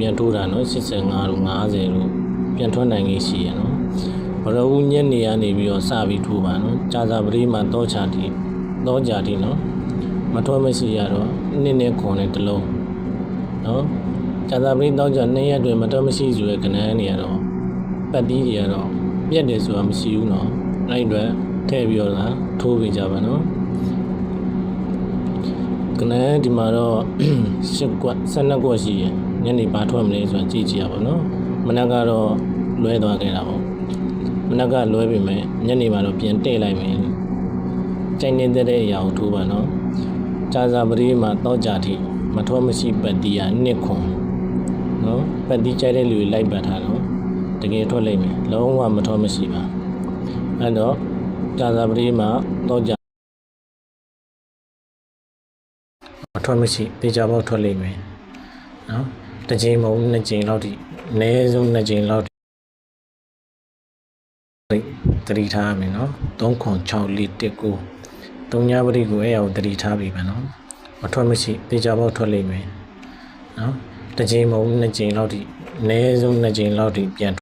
ပြန်ထိုးတာနော်85တို့50တို့ပြန်ထွက်နိုင်ကြီးရှိရနော်ဘရဝညနေကနေပြီးတော့စပြီးထိုးပါနော်ကြာသာပတိမှာတောချာတီတောကြတီနော်မထွက်မရှိရတော့နည်းနည်းခွန်နဲ့တစ်လုံးနော်ကြာသာပတိတောကြနှစ်ရက်တွင်မထွက်မရှိဆိုရယ်ကနန်းနေရတော့ပတ်တီးတွေကတော့ပြက်တယ်ဆိုတာမရှိဘူးနော်အဲ့ဒီအတွက်ထည့်ပြီးတော့လားထိုးပေးကြပါနော်ကနန်းဒီမှာတော့ရှစ်ကွက်12ကွက်ရှိရယ် ညနေပါထွက်မလဲဆိုတာကြည့်ကြည့်ရပါတော့မနက်ကတော့လွဲသွားခဲ့တာပေါ့မနက်ကလွဲပြီမဲ့ညနေမှာတော့ပြန်တဲ့လိုက်မယ်ကြိုင်နေတဲ့အရာကိုထိုးပါနော်ကြာစာပရိမှာတောကြတိမထွက်မရှိပတ်တီးရနှစ်ခွန်နော်ပတ်တီးကြိုက်တဲ့လူတွေလိုက်ပတ်ထားတော့တကယ်ထွက်လိမ့်မယ်လုံးဝမထွက်မရှိပါအဲ့တော့ကြာစာပရိမှာတောကြမထွက်မရှိတေချာပေါက်ထွက်လိမ့်မယ်နော် တစ်ချိန်မဟုတ်နှစ်ချိန်လောက်ထိအနည်းဆုံးနှစ်ချိန်လောက်ထိတတိထားရမယ်နော်3ခွန်6လေး1ကို3ညပရိကိုအဲ့ရကိုတတိထားပြီပဲနော်မထွက်မရှိတေချာပေါက်ထွက်လိမ့်မယ်နော်တစ်ချိန်မဟုတ်နှစ်ချိန်လောက်ထိအနည်းဆုံးနှစ်ချိန်လောက်ထိပြန်